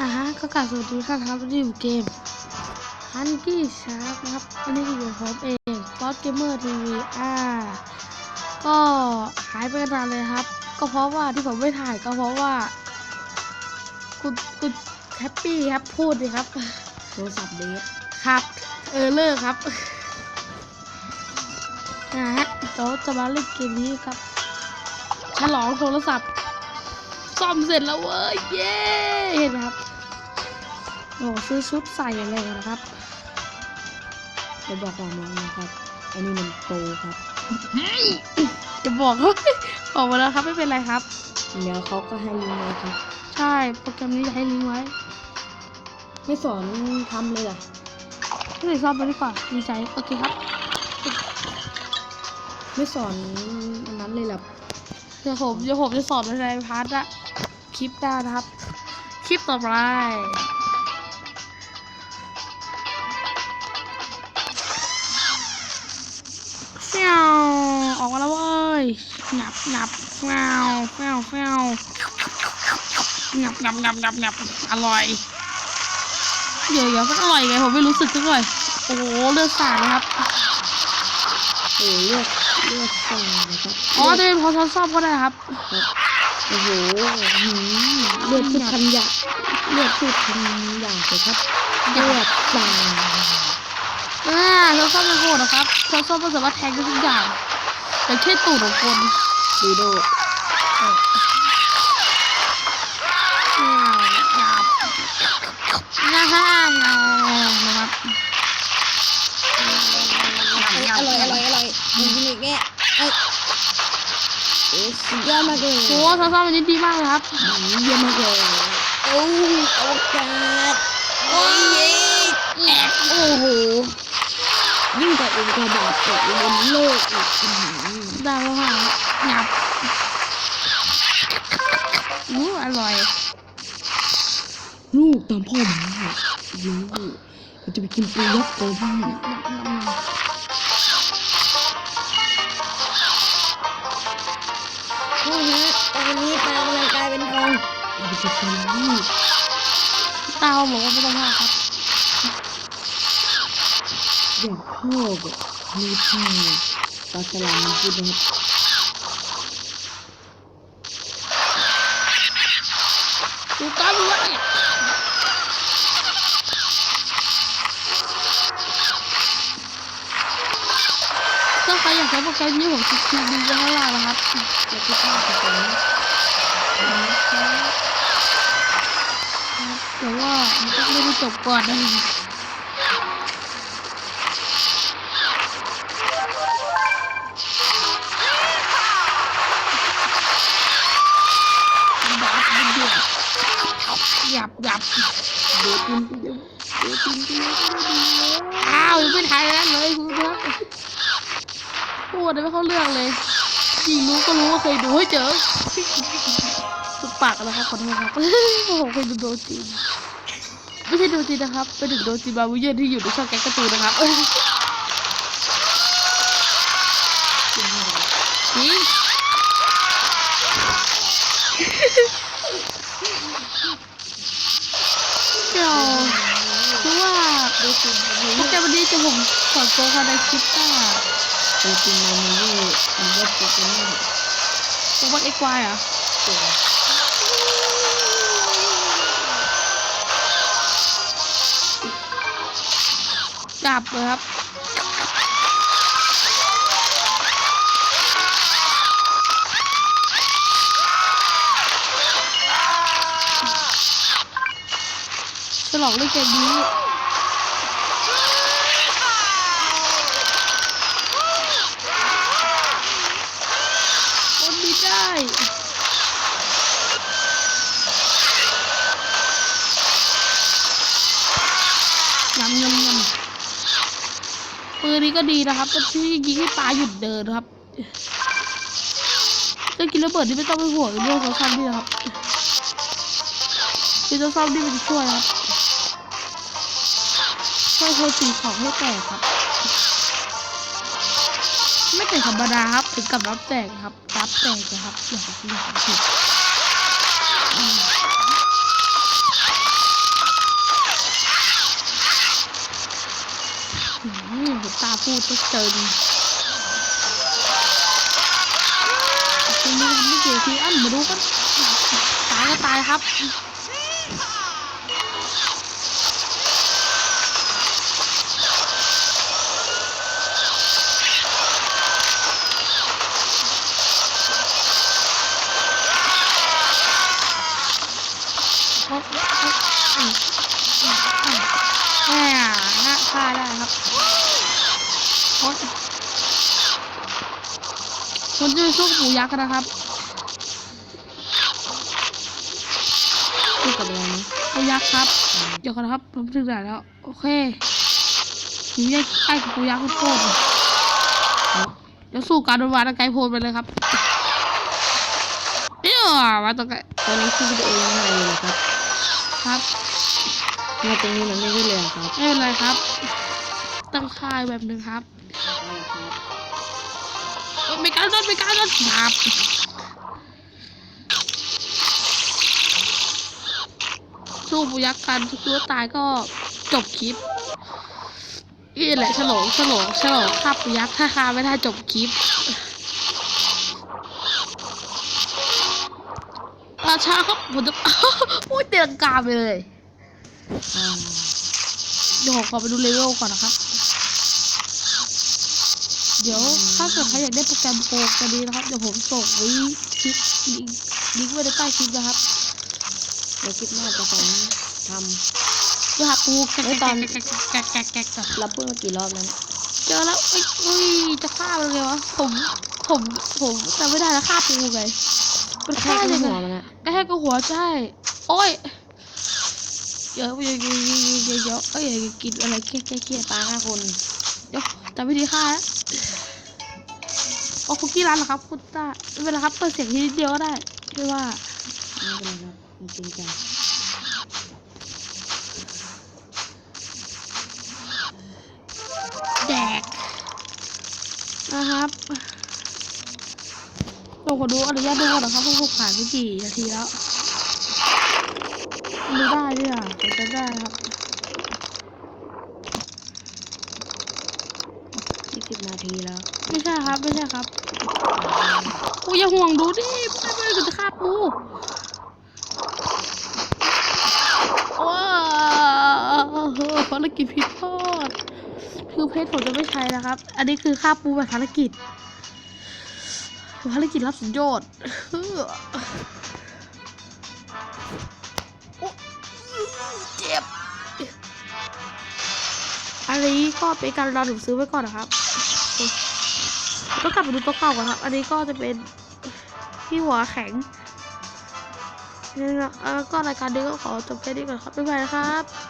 อ่าฮะก็กล่าวสวัสดีครับครับวันนี้อยู่เกมฮันกี้ชาร์กนะครับวันนี้อยู่กับผมเองฟอสเกมเมอร์ทีวีอ่าก็หายไปนานเลยครับ ก็เพราะว่าที่ผมไม่ถ่ายก็เพราะว่าคุณคุณแฮปปี้ครับพูดดิครับโทรศัพท์เดทครับ เออเลิกครับนะฮะเดี๋ยวจะมาเล่นเกมนี้ครับฉลองโทรศัพท์ซ่อมเสร็จแล้วเว้ยเย้เห็นไหมครับ โอ้ซื้อชุดใส่อะไรกันนะครับจะบอกว่าน้องนะครับ อันนี้มันโปรครับจะบอกว่าบอกมาแล้วครับไม่เป็นไรครับ เดี๋ยวเขาก็ให้ลิงก์เลยครับ ใช่โปรแกรมนี้จะให้ลิงก์ไว้ ไม่สอนทำเลยเหรอไม่ได้ซ่อมไปดีกว่าดีใจโอเคครับ ไม่สอนอันนั้นเลยเหรอเดี๋ยวผมเดี๋ยวผมจะสอนในพาร์ทอะคลิปหน้านะครับ คลิปต่อไป ยหนับหนับเฟี้ยวเฟี้ยวเฟี้ยวหนับหนับหนับหนับหนับอร่อย เดี๋ยวเดี๋ยวมันอร่อยไงผมไม่รู้สึกสักหน่อยโอ้โหเลือดสาดนะครับโอ้เลือดเลือดส่งนะครับอ๋อจะเป็นพอช้อนซ่อมก็ได้ครับครับโอ้โหหืมเลือดพูดคำหยาบเลือดพูดคำหยาบเลยครับเลือดสาดอ่าช้อนซ่อมเป็นโหดนะครับช้อนซ่อมมันสามารถแทงได้ทุกอย่างแต่แค่ตูดของคน ดูโดหยาบนะฮะนะครับอร่อยอร่อยอร่อยกินอีกแง่เอ้ยสุดยอดมากเลยโอ้ช้อนซ่อมมันนี้ดีมากเลยครับเยี่ยมมากเลยโอ้โอกาสโอ้ยแอบโอ้โหยิ่งกว่าอุกกาบาตตกบนโลกอีกอื้อหือได้แล้วค่ะ หยาบอู้อร่อย ลูกตามพ่อมาลูกเราจะไปกินปูยักษ์กันพ่อฮะตอนนี้ปลากำลังกลายเป็นทองเราไปจัดการลูกตาบอกว่าไม่ต้องห่วงครับอยากพ่อแบบมีพ่อปลาฉลามมันพูดนะครับ ครอยากใช้โปรแกรมนี้ผมจะทิ้งลิงก์ไว้ข้างล่างนะครับแล้วก็ต้องผสมแต่ว่ามันต้องไม่ได้จบก่อนนะบาสมันเดือดหยับหยับเดือดกินไปเดียวเดือดกินไปเดียว อ้าวยังไม่ถ่ายนั้นเลยคุณครับ พูดไม่เข้าเรื่องเลยจริงรู้ก็รู้ว่าเคยดูให้เจอสุดปากแล้วครับขอโทษครับผมเคยดูโดจีนไม่ใช่โดจีนนะครับเป็นถึงโดจีนบาบูเยนที่อยู่ในช่องแก๊กการ์ตูนนะครับจริงเดี๋ยวคือว่าดูสิโปรแกรมวันนี้จะผมสอนโปรภายในคลิปหน้า ดูสิมาเมเย่มันก็เป็นนี่โปรวัดเอ็กวายอะจับเลยครับฉลองเล่นเกมนี้ดีได้ ยำยำยำปื นี้ก็ดีนะครับเป็นที่ยิงให้ปลาหยุดเดินครับเรื่องกินระเบิดนี่ไม่ต้องไปห่วงเรื่องโซซัมนี่นะครับคือโซซัมนี่มันช่วยครับช่วยโคสีของให้แตกครับ ไม่แต่ธรรมดาครับถึงกับรับแตกครับ รับแตกนะครับอย่างที่อย่า พูดต้องเจอดีทีนี้ทำไม่เกี่ยวทีอันมาดูกันตายก็ตายครับแม่น่าฆ่าได้ครับโอ๊ย ผมจะไปสู้กับปู่ยักษ์กันนะครับพูดกับอะไรนะปู่ยักษ์ครับ เดี๋ยวก่อนนะครับ ผมถึงไหนแล้ว โอเคผมยังใกล้กับปู่ยักษ์โคตรเลยเดี๋ยวสู้การโดนวานไกลโพลไปเลยครับเดี๋ยวมาตรงไกลตอนนี้คลิปวิดีโอยังไงอยู่เหรอครับ ครับมาตรงนี้มันไม่ได้เลยเหรอครับ ไม่เป็นไรครับต้องค่ายแบบหนึ่งครับเอ้ย ไม่การรถไม่การรถครับสู้ปุยักษ์กันทุกตัวตายก็จบคลิปนี่แหละฉลองฉลองฉลองฆ่าปุยักษ์ถ้าฆ่าไม่ได้จบคลิปราชาครับผมจะพูดเตียงกาไปเลยอ่าเดี๋ยวขอไปดูเลเวลก่อนนะครับ เดี๋ยวถ้าเกิดใครอยากได้โปรแกรมโปรกันดีนะครับ เดี๋ยวผมส่งไว้คลิปลิงก์ลิงก์ไว้ในใต้คลิปนะครับในคลิปหน้าจะสอนทเดี๋ยวหาปูแกะเอ้ยแกะตอนแกะแกะแกะแกะแกะแกะำเราพูดมากี่รอบแล้วเนี่ยเจอแล้วเอ้ยเอ้ยจะฆ่ามันเลยวะผมผมผมจำไม่ได้แล้วฆ่าปูไงมันแค่ฆ่าขึ้ยันงไงหัวมันอะก็แค่ก็หัวใช่โอ้ยเดี๋ยวเดี๋ยวเดี๋ยวเดี๋ยวเดี๋ยวเอ้ยอย่ากินอะไรเครียดเครียดเครียดตาห้าคนเดี๋ยวจำวิธีฆ่าแล้ว เอาคุกกี้ร้านเหรอครับ คุณตาไม่เป็นไรครับ เปิดเสียงทีนิดเดียวก็ได้ไม่ว่าไม่เป็นไรครับมันจริงจังแดกนะครับผมขอดูอนุญาตดูก่อนนะครับว่าผมผ่านไปกี่นาทีแล้วดูได้ด้วยอะผมจะได้ครับ สิบนาทีแล้ว ไม่ใช่ครับ ไม่ใช่ครับกูอย่าห่วงดูดิไม่ไม่กูจะฆ่าปูว้าวภารกิจผิดพลาดคือเพชรผมจะไม่ใช้นะครับ อันนี้คือฆ่าปูแบบภารกิจภารกิจรับสุดยอด อันนี้ก็เป็นการรอถึงซื้อไว้ก่อนนะครับ ก็กลับไปดูตัวเก่าก่อนครับ อันนี้ก็จะเป็นที่หัวแข็งนี่นะก็รายการนี้ก็ขอจบแค่นี้ก่อนครับบ๊ายบายนะครับ